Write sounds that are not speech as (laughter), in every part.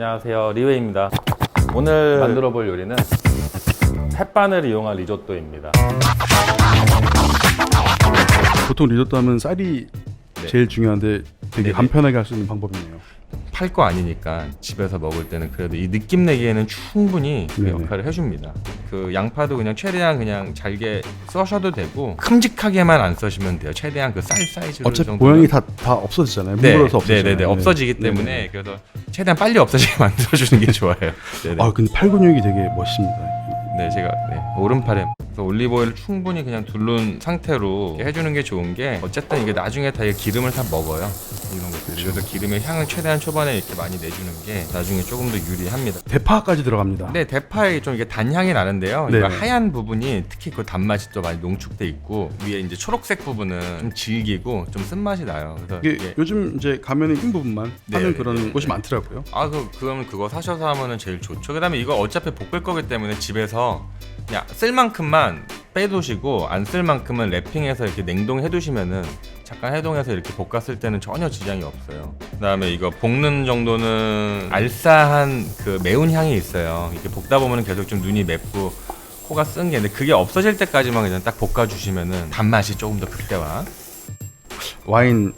안녕하세요 리웨이입니다 오늘 만들어 볼 요리는 햇반을 이용한 리조또입니다 보통 리조또 하면 쌀이 네. 제일 중요한데 되게 네네. 간편하게 할 수 있는 방법이네요. 팔 거 아니니까 집에서 먹을 때는 그래도 이 느낌 내기에는 충분히 그 네네. 역할을 해줍니다 그 양파도 그냥 최대한 그냥 잘게 써셔도 되고 큼직하게만 안 써시면 돼요 최대한 그 쌀 사이즈로 어차피 정도는- 모양이 다, 다 없어지잖아요. 네, 뭉그러서 없어지잖아요. 네네네 없어지기 네네. 때문에 그래서 최대한 빨리 없어지게 (laughs) 만들어주는 게 좋아요 네네. 아 근데 팔 근육이 되게 멋있습니다. 네, 제가 네, 오른팔에 그래서 올리브오일을 충분히 그냥 두른 상태로 해주는 게 좋은 게 어쨌든 이게 나중에 다 이게 기름을 다 먹어요. 이런 것들이 그래서 기름의 향을 최대한 초반에 이렇게 많이 내주는 게 나중에 조금 더 유리합니다. 대파까지 들어갑니다. 네, 대파에 좀 이게 단향이 나는데요. 네. 이거 하얀 부분이 특히 그 단맛이 또 많이 농축돼 있고 위에 이제 초록색 부분은 좀 질기고 좀 쓴맛이 나요. 그래서 이게 이게 요즘 이제 가면의 흰 부분만 네, 하는 네, 그런 네, 곳이 네. 많더라고요. 아, 그, 그러면 그거 사셔서 하면은 제일 좋죠. 그 다음에 이거 어차피 볶을 거기 때문에 집에서 그냥 쓸 만큼만 빼두시고 안 쓸 만큼은 랩핑해서 이렇게 냉동해 두시면은 잠깐 해동해서 이렇게 볶았을 때는 전혀 지장이 없어요. 그 다음에 이거 볶는 정도는 알싸한 그 매운 향이 있어요. 이렇게 볶다 보면은 계속 좀 눈이 맵고 코가 쓴 게, 근데 그게 없어질 때까지만 그냥 딱 볶아 주시면은 단맛이 조금 더 극대화. 와인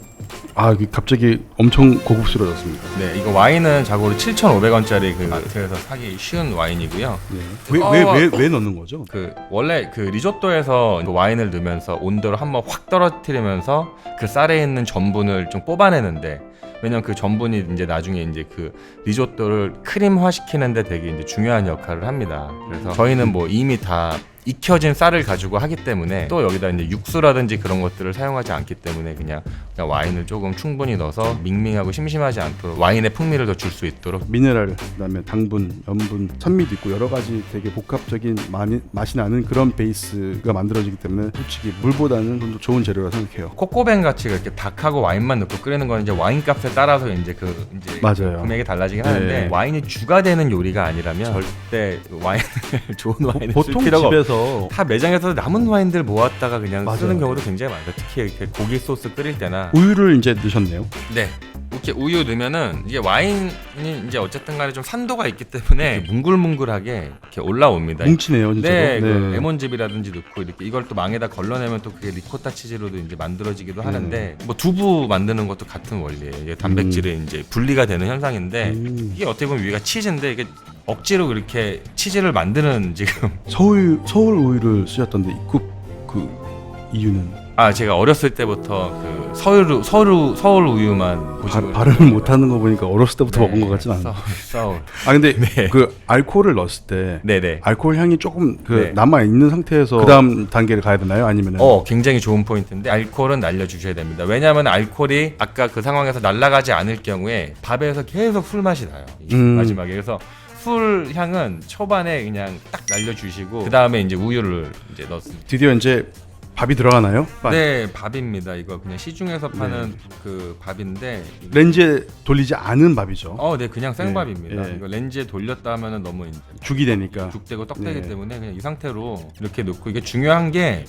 아 이게 갑자기 엄청 고급스러워졌습니다. 네, 이거 와인은 자고로 7,500원짜리 그 마트에서 사기 쉬운 와인이고요. 네. 어. 왜왜 왜 왜 넣는 거죠? 그 원래 그 리조또에서 그 와인을 넣으면서 온도를 한번 확 떨어뜨리면서 그 쌀에 있는 전분을 좀 뽑아내는데 왜냐면 그 전분이 이제 나중에 이제 그 리조또를 크림화 시키는데 되게 이제 중요한 역할을 합니다. 그래서 저희는 뭐 이미 다 익혀진 쌀을 가지고 하기 때문에 또 여기다 이제 육수라든지 그런 것들을 사용하지 않기 때문에 그냥, 그냥 와인을 조금 충분히 넣어서 밍밍하고 심심하지 않도록 와인의 풍미를 더 줄 수 있도록 미네랄 그다음에 당분, 염분, 산미도 있고 여러 가지 되게 복합적인 많이, 맛이 나는 그런 베이스가 만들어지기 때문에 솔직히 물보다는 좀 더 좋은 재료라 생각해요. 코코뱅 같이 이렇게 닭하고 와인만 넣고 끓이는 건 이제 와인 값에 따라서 이제 그 이제 맞아요. 금액이 달라지긴 네. 하는데 와인이 주가 되는 요리가 아니라면 절대 와인을 (laughs) 좋은 와인을 쓸 보통 필요가 없. 집에서 다 매장에서 남은 와인들 모았다가 그냥 맞아요. 쓰는 경우도 굉장히 많아요. 특히 이렇게 고기 소스 끓일 때나 우유를 이제 넣으셨네요. 네. 이렇게 우유 넣으면은 이게 와인이 이제 어쨌든 간에 좀 산도가 있기 때문에 이렇게 뭉글뭉글하게 이렇게 올라옵니다. 뭉치네요, 진짜로. 네, 그 레몬즙이라든지 넣고 이렇게 이걸 또 망에다 걸러내면 또 그게 리코타 치즈로도 이제 만들어지기도 하는데 뭐 두부 만드는 것도 같은 원리예요. 이게 단백질이 이제 분리가 되는 현상인데 음. 이게 어떻게 보면 위가 치즈인데 이게 억지로 그렇게 치즈를 만드는 지금 (laughs) 서울 서울 우유를 쓰셨던데 그, 그 이유는 아 제가 어렸을 때부터 그 서울 서울 서울 우유만 바, 보시고 발음을 못하는 거 보니까 어렸을 때부터 네, 먹은 것 같진 않아요. 서울, 서울. 아 근데 네. 그 알코올을 넣었을 때 네네. 알코올 향이 조금 그 네. 남아 있는 상태에서 그 다음 단계를 가야 되나요? 아니면은 어, 굉장히 좋은 포인트인데 알코올은 날려주셔야 됩니다. 왜냐하면 알코올이 아까 그 상황에서 날아가지 않을 경우에 밥에서 계속 술 맛이 나요. 이 음. 마지막에 그래서 술 향은 초반에 그냥 딱 날려주시고 그 다음에 이제 우유를 이제 넣습니다. 드디어 이제 밥이 들어가나요? 밥. 네, 밥입니다. 이거 그냥 시중에서 파는 네. 그 밥인데. 렌즈에 돌리지 않은 밥이죠. 어, 네, 그냥 생밥입니다. 네. 이거 렌즈에 돌렸다 하면은 너무 이제 죽이 되니까. 죽되고 떡되기 네. 때문에 그냥 이 상태로 이렇게 넣고 이게 중요한 게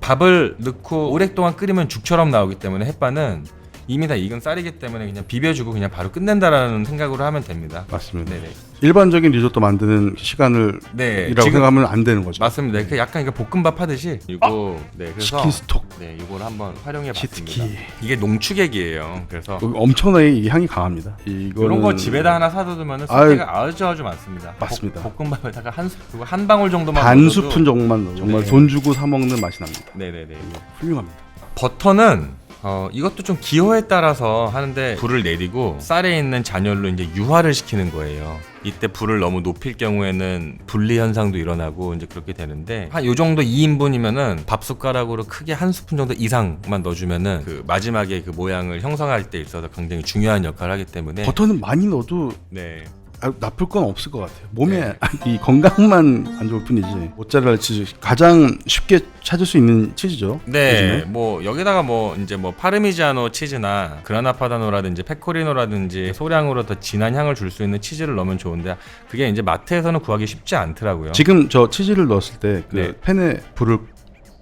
밥을 넣고 오랫동안 끓이면 죽처럼 나오기 때문에 햇반은 이미 다 익은 쌀이기 때문에 그냥 비벼주고 그냥 바로 끝낸다라는 생각으로 하면 됩니다. 맞습니다. 네네. 일반적인 리조또 만드는 시간을 네. 이라고 지금 생각하면 안 되는 거죠. 맞습니다. 그 약간 이거 볶음밥 하듯이 이거 네 그래서 치킨 스톡, 네 이걸 한번 활용해 봤습니다. 치트키. 이게 농축액이에요. 그래서 엄청나게 이 향이 강합니다. 이거는 이런 거 집에다 하나 사두면 아유, 쓸데가 아주 아주 많습니다. 맞습니다. 볶, 볶음밥에다가 한, 스- 그거 한 방울 정도만 반 넣어도- 스푼 정도만 넣어. 정말 네. 돈 주고 사 먹는 맛이 납니다. 네네네. 훌륭합니다. 버터는 어, 이것도 좀 기호에 따라서 하는데 불을 내리고 쌀에 있는 잔열로 이제 유화를 시키는 거예요. 이때 불을 너무 높일 경우에는 분리 현상도 일어나고 이제 그렇게 되는데 한 요 정도 2인분이면은 밥 숟가락으로 크게 한 스푼 정도 이상만 넣어주면은 그 마지막에 그 모양을 형성할 때 있어서 굉장히 중요한 역할을 하기 때문에 버터는 많이 넣어도 네. 아, 나쁠 건 없을 것 같아요. 몸에 네. 이 건강만 안 좋을 뿐이지. 모짜렐라 치즈 가장 쉽게 찾을 수 있는 치즈죠. 네, 요즘에. 뭐 여기다가 뭐 이제 뭐 파르미지아노 치즈나 그라나파다노라든지 페코리노라든지 소량으로 더 진한 향을 줄 수 있는 치즈를 넣으면 좋은데 그게 이제 마트에서는 구하기 쉽지 않더라고요. 지금 저 치즈를 넣었을 때 그 네. 팬에 불을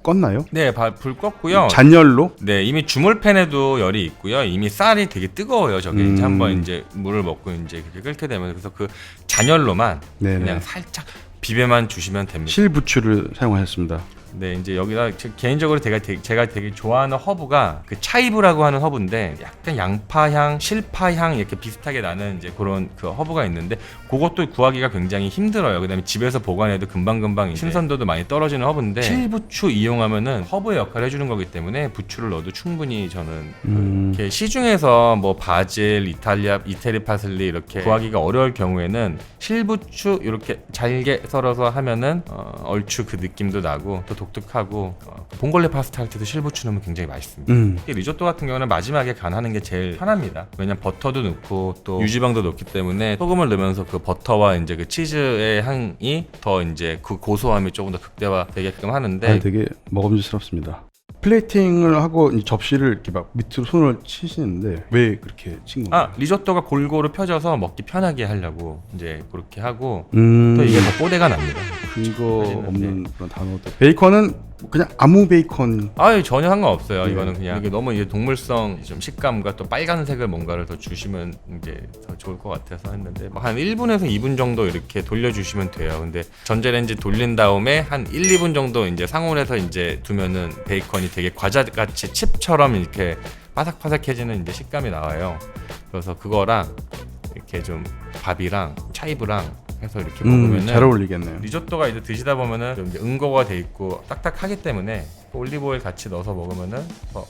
껐나요? 네, 바- 불 껐고요. 잔열로? 네, 이미 주물팬에도 열이 있고요. 이미 쌀이 되게 뜨거워요. 저게 이제 음. 한번 이제 물을 먹고 이제 그렇게 끓게 되면 그래서 그 잔열로만 네네. 그냥 살짝 비벼만 주시면 됩니다. 실부추를 사용하셨습니다. 네, 이제 여기다 제- 개인적으로 제가 되게, 제가 되게 좋아하는 허브가 그 차이브라고 하는 허브인데 약간 양파향, 실파향 이렇게 비슷하게 나는 이제 그런 그 허브가 있는데 그것도 구하기가 굉장히 힘들어요. 그다음에 집에서 보관해도 금방금방 이제 신선도도 많이 떨어지는 허브인데 실부추 이용하면은 허브의 역할을 해주는 거기 때문에 부추를 넣어도 충분히 저는 음. 이렇게 시중에서 뭐 바질, 이탈리아, 이태리 파슬리 이렇게 구하기가 어려울 경우에는 실부추 이렇게 잘게 썰어서 하면은 어, 얼추 그 느낌도 나고 또 독특하고 어, 봉골레 파스타 할 때도 실부추 넣으면 굉장히 맛있습니다. 음. 특히 리조또 같은 경우는 마지막에 간하는 게 제일 편합니다. 왜냐면 버터도 넣고 또 유지방도 넣기 때문에 소금을 넣으면서 그 버터와 이제 그 치즈의 향이 더 이제 그 고소함이 조금 더 극대화되게끔 하는데 아, 되게 먹음직스럽습니다. 플레이팅을 하고 이 접시를 이렇게 막 밑으로 손을 치시는데 왜 그렇게 친 건가요? 아 리조또가 골고루 펴져서 먹기 편하게 하려고 이제 그렇게 하고 음. 또 이게 더 뽀대가 납니다. 근거 사실은, 없는 그런 단어들. 베이컨은 그냥 아무 베이컨. 아 전혀 상관없어요. 네. 이거는 그냥 이게 너무 이게 동물성 좀 식감과 또 빨간색을 뭔가를 더 주시면 이제 더 좋을 것 같아서 했는데 뭐한 1분에서 2분 정도 이렇게 돌려주시면 돼요. 근데 전자레인지 돌린 다음에 한 1, 2분 정도 이제 상온에서 이제 두면은 베이컨이 되게 과자같이 칩처럼 이렇게 바삭바삭해지는 이제 식감이 나와요. 그래서 그거랑 이렇게 좀 밥이랑 차이브랑 해서 이렇게 음, 먹으면은 잘 어울리겠네요. 리조또가 이제 드시다 보면은 좀 이제 응고가 돼 있고 딱딱하기 때문에 올리브 오일 같이 넣어서 먹으면은 더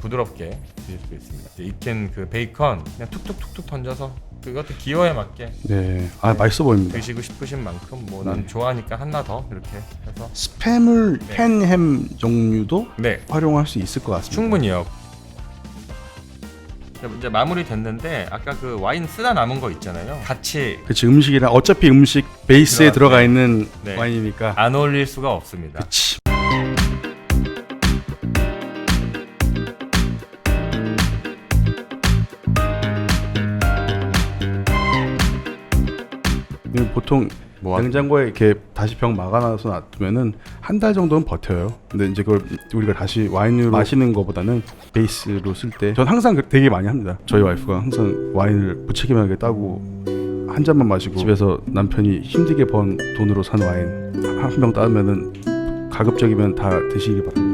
부드럽게 드실 수 있습니다. 이제 익힌 그 베이컨 그냥 툭툭툭툭 던져서 그것도 기호에 맞게 네. 아 맛있어 보입니다. 드시고 싶으신 만큼 뭐 난 네. 좋아하니까 하나 더 이렇게 해서 스팸을 네. 팬햄 종류도 네 활용할 수 있을 것 같습니다. 충분히요. 이제 마무리 됐는데 아까 그 와인 쓰다 남은 거 있잖아요. 같이 그치 음식이랑 어차피 음식 베이스에 들어가- 들어가 네. 있는 네. 와인이니까. 안 어울릴 수가 없습니다. 그치. 이거 보통 뭐 하- 냉장고에 이렇게 다시 병 막아놔서 놔두면은 한 달 정도는 버텨요. 근데 이제 그걸 우리가 다시 와인으로 마시는 것보다는 베이스로 쓸 때 전 항상 그- 되게 많이 합니다. 저희 와이프가 항상 와인을 무책임하게 따고 한 잔만 마시고 집에서 남편이 힘들게 번 돈으로 산 와인 한 병 따면은 가급적이면 다 드시기 바랍니다.